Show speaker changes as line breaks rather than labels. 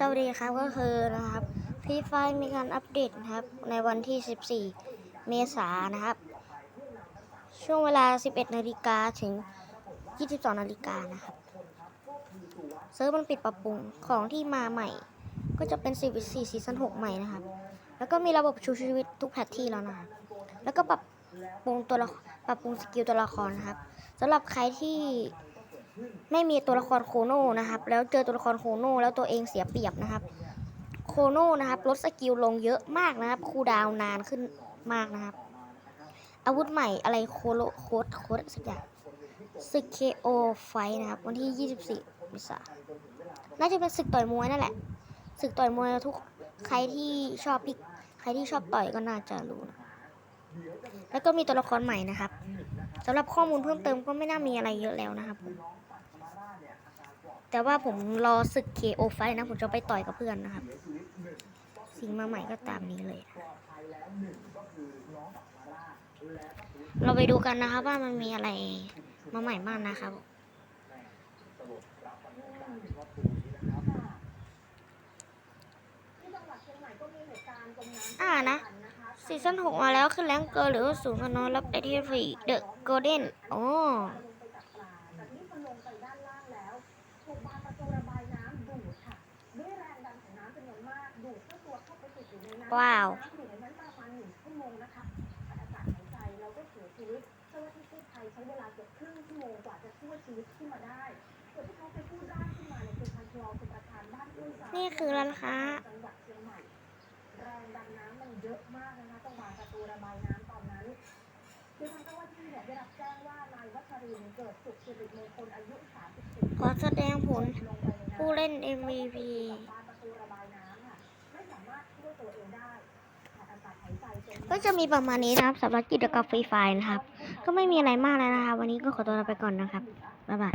สวัสดีครับก็คือนะครับพี่ไฟมีการอัปเดตนะครับในวันที่ 14 เมษายนนะครับ ช่วงเวลา 11นาฬิกาถึง 22นาฬิกานะครับเซิร์ฟมันปิดปรับปรุงของที่มาใหม่ ก็จะเป็น4 4ซีซั่น6ใหม่นะครับ แล้วก็มีระบบชูชีวิตทุกแพทที่แล้วนะครับแล้วก็ปรับปรุงตัวปรับปรุงสกิลตัวละครนะครับสำหรับใครที่ ไม่มีตัวละครโคโน่นะครับ แล้วเจอตัวละครโคโน่แล้วตัวเองเสียเปรียบนะครับ โคโน่นะครับลดสกิลลงเยอะมากนะครับ คูดาวนานขึ้นมากนะครับ อาวุธใหม่อะไรโคโลโคดโคดสักอย่างศึกเคโอไฟนะครับ วันที่ 24มษายนน่าจะเป็นศึกต่อยมวยนั่นแหละศึกต่อยมวยทุกใครที่ชอบพิกใครที่ชอบต่อยก็น่าจะรู้นะแล้วก็มีตัวละครใหม่นะครับสำหรับข้อมูลเพิ่มเติมก็ไม่น่ามีอะไรเยอะแล้วนะครับ แต่ว่าผมรอศึก KO ไฟนะ ผมจะไปต่อยกับเพื่อนนะครับ สิ่งมาใหม่ก็ตามนี้เลยนะเราไปดูกันนะครับว่ามันมีอะไรมาใหม่บ้างนะครับอ่านะซีซั่นหกมาแล้วขึ้นแรงเกินหรือสูงกันน้อยรับได้ที่ฟรีเดอะโกลเด้นโอ้
ถูกบานประตูระบายน้ำดูดค่ะ ด้วยแรงดันของน้ำจำนวนมาก ดูดเจ้าตัวเข้าไปติดอยู่ในน้ำ
ว้าว
น้ำอยู่ในนั้นประมาณหนึ่งชั่วโมงนะคะขาดอากาศหายใจแล้วก็เสียชีวิตเจ้าหน้าที่กู้ภัยใช้เวลาเกือบครึ่งชั่วโมงกว่าจะช่วยชีวิตขึ้นมาได้ส่วนที่เขาไปกู้ร่างขึ้นมาเนี่ยคือพันคลองสุประทานบ้ วยงใหม่แรงดันน้ำมันเองได้
ก็จะมีประมาณนี้นะครับสำหรับกิจกรรมฟรีไฟล์นะครับ ก็ไม่มีอะไรมากแล้วนะครับ วันนี้ก็ขอตัวลาไปก่อนนะครับบ๊ายบาย